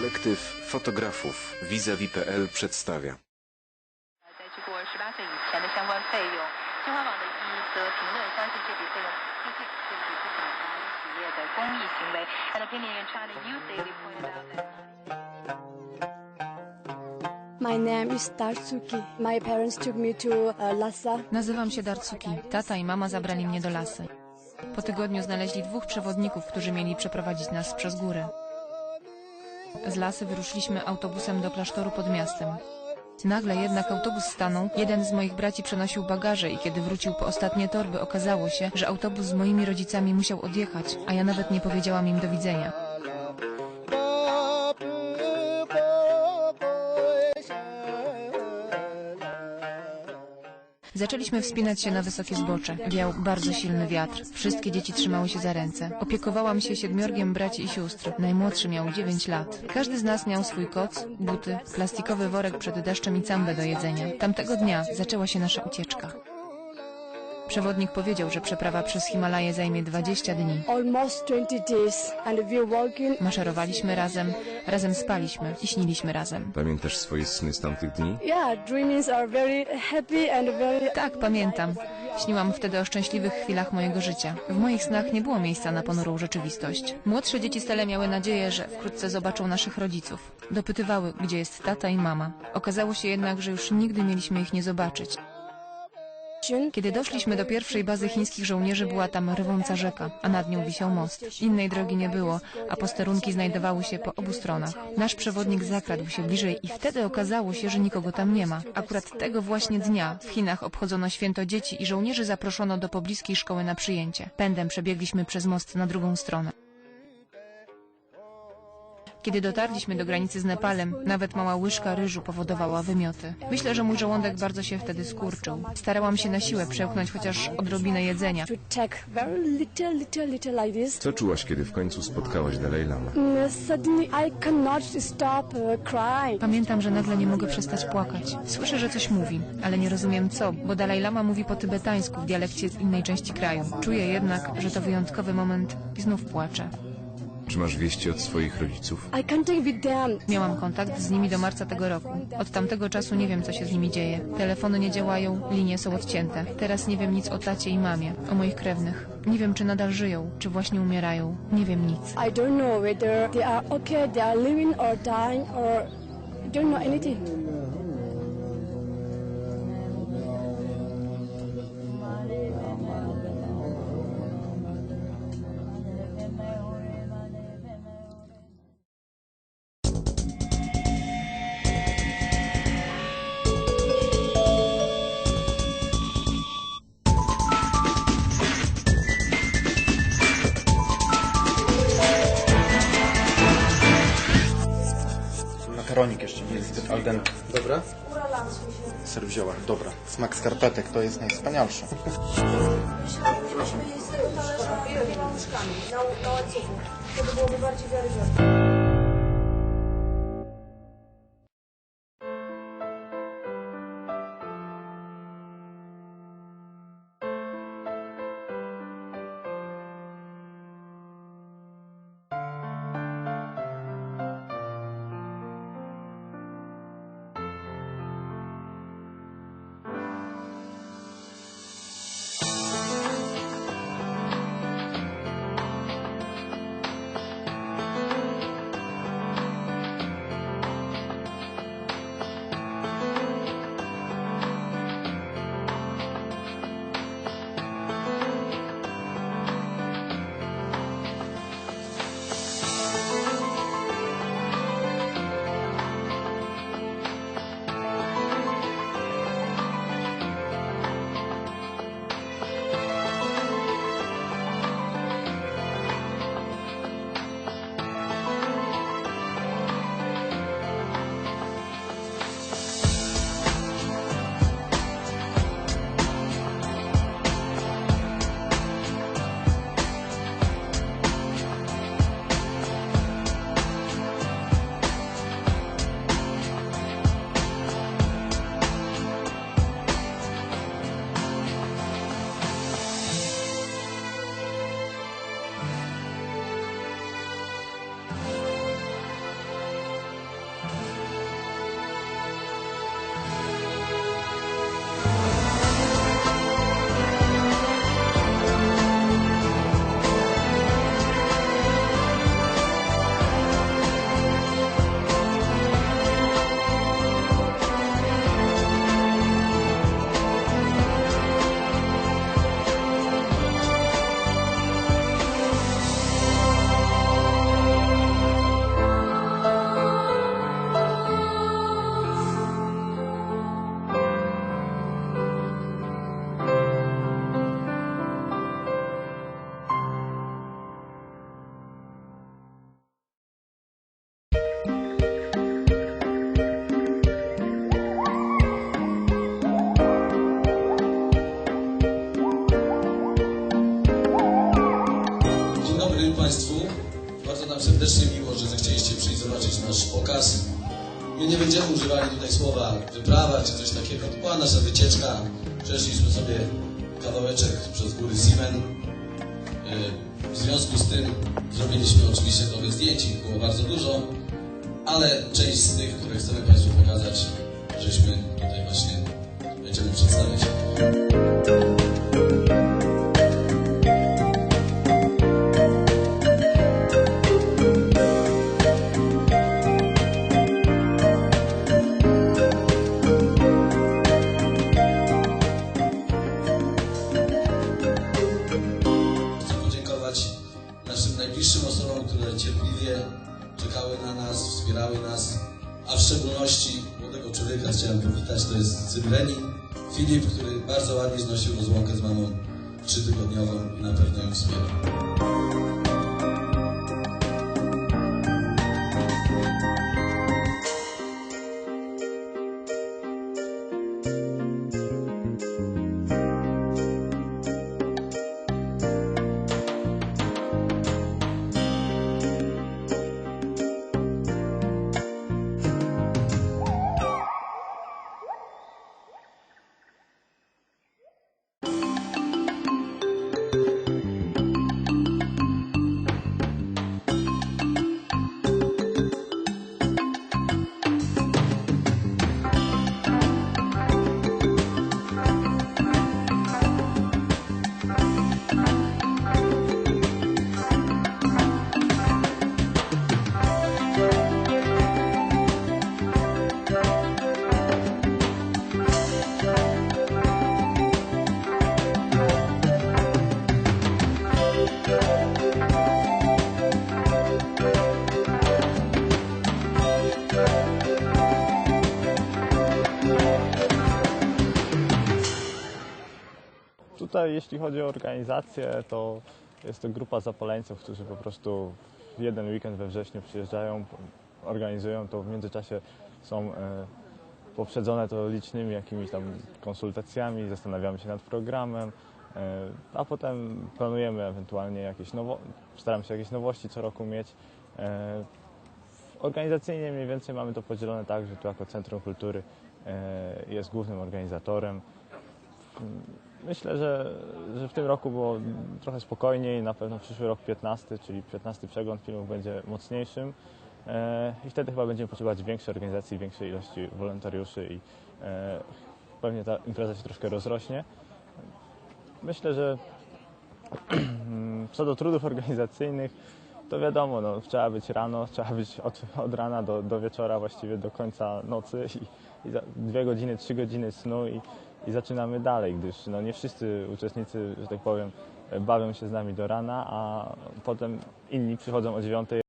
Kolektyw fotografów Visavi.pl przedstawia. My name is My parents took me to Lhasa. Nazywam się Dartsuki. Tata i mama zabrali mnie do Lasy. Po tygodniu znaleźli dwóch przewodników, którzy mieli przeprowadzić nas przez górę. Z lasy wyruszyliśmy autobusem do klasztoru pod miastem. Nagle jednak autobus stanął, jeden z moich braci przenosił bagaże i kiedy wrócił po ostatnie torby okazało się, że autobus z moimi rodzicami musiał odjechać, a ja nawet nie powiedziałam im do widzenia. Zaczęliśmy wspinać się na wysokie zbocze. Wiał bardzo silny wiatr. Wszystkie dzieci trzymały się za ręce. Opiekowałam się siedmiorgiem braci i sióstr. Najmłodszy miał dziewięć lat. Każdy z nas miał swój koc, buty, plastikowy worek przed deszczem i cambę do jedzenia. Tamtego dnia zaczęła się nasza ucieczka. Przewodnik powiedział, że przeprawa przez Himalaje zajmie 20 dni. Almost 20 days. And we're walking. Maszerowaliśmy razem, razem spaliśmy i śniliśmy razem. Pamiętasz swoje sny z tamtych dni? Tak, pamiętam. Śniłam wtedy o szczęśliwych chwilach mojego życia. W moich snach nie było miejsca na ponurą rzeczywistość. Młodsze dzieci stale miały nadzieję, że wkrótce zobaczą naszych rodziców. Dopytywały, gdzie jest tata i mama. Okazało się jednak, że już nigdy mieliśmy ich nie zobaczyć. Kiedy doszliśmy do pierwszej bazy chińskich żołnierzy, była tam rywąca rzeka, a nad nią wisiał most. Innej drogi nie było, a posterunki znajdowały się po obu stronach. Nasz przewodnik zakradł się bliżej i wtedy okazało się, że nikogo tam nie ma. Akurat tego właśnie dnia w Chinach obchodzono święto dzieci i żołnierzy zaproszono do pobliskiej szkoły na przyjęcie. Pędem przebiegliśmy przez most na drugą stronę. Kiedy dotarliśmy do granicy z Nepalem, nawet mała łyżka ryżu powodowała wymioty. Myślę, że mój żołądek bardzo się wtedy skurczył. Starałam się na siłę przełknąć chociaż odrobinę jedzenia. Co czułaś, kiedy w końcu spotkałaś Dalai Lama? Mm, uh. Pamiętam, że nagle nie mogę przestać płakać. Słyszę, że coś mówi, ale nie rozumiem co, bo Dalaj Lama mówi po tybetańsku w dialekcie z innej części kraju. Czuję jednak, że to wyjątkowy moment i znów płaczę. Czy masz wieści od swoich rodziców? I contact with them. Miałam kontakt z nimi do marca tego roku. Od tamtego czasu nie wiem, co się z nimi dzieje. Telefony nie działają, linie są odcięte. Teraz nie wiem nic o tacie i mamie, o moich krewnych. Nie wiem, czy nadal żyją, czy właśnie umierają. Nie wiem nic. I don't know whether they are okay, they are living or dying, or I don't know anything. jeden Dobra. ser w ziołach. Dobra. Smak skarpetek to jest najwspanialsze. Myślałam, że byśmy jeździli talerzami i łańcuchami na łańcuchu. To by byłoby bardziej wiarygodne. Serdecznie miło, że zechcieliście przyjść zobaczyć nasz pokaz. My nie będziemy używali tutaj słowa wyprawa czy coś takiego. To była nasza wycieczka. Przeszliśmy sobie kawałeczek przez góry Simen. Yy, W związku z tym zrobiliśmy oczywiście trochę zdjęć, ich było bardzo dużo, ale część z tych, które chcemy Państwu pokazać, żeśmy powitać, to jest Reni, Filip, który bardzo ładnie znosił rozłąkę z mamą trzytygodniową i na pewno ją wspiera. Tutaj jeśli chodzi o organizację, to jest to grupa zapaleńców, którzy po prostu w jeden weekend we wrześniu przyjeżdżają, organizują to. W międzyczasie są e, poprzedzone to licznymi jakimiś tam konsultacjami, zastanawiamy się nad programem, e, a potem planujemy ewentualnie jakieś nowo, staramy się jakieś nowości co roku mieć. E, Organizacyjnie mniej więcej mamy to podzielone tak, że tu jako Centrum Kultury jest głównym organizatorem. Myślę, że, że w tym roku było trochę spokojniej, na pewno przyszły rok 15, czyli 15 przegląd filmów będzie mocniejszym e, i wtedy chyba będziemy potrzebować większej organizacji, większej ilości wolontariuszy i e, pewnie ta impreza się troszkę rozrośnie. Myślę, że co do trudów organizacyjnych, to wiadomo, no, trzeba być rano, trzeba być od, od rana do, do wieczora, właściwie do końca nocy i, i dwie godziny, trzy godziny snu i, i zaczynamy dalej, gdyż no, nie wszyscy uczestnicy, że tak powiem, bawią się z nami do rana, a potem inni przychodzą o dziewiątej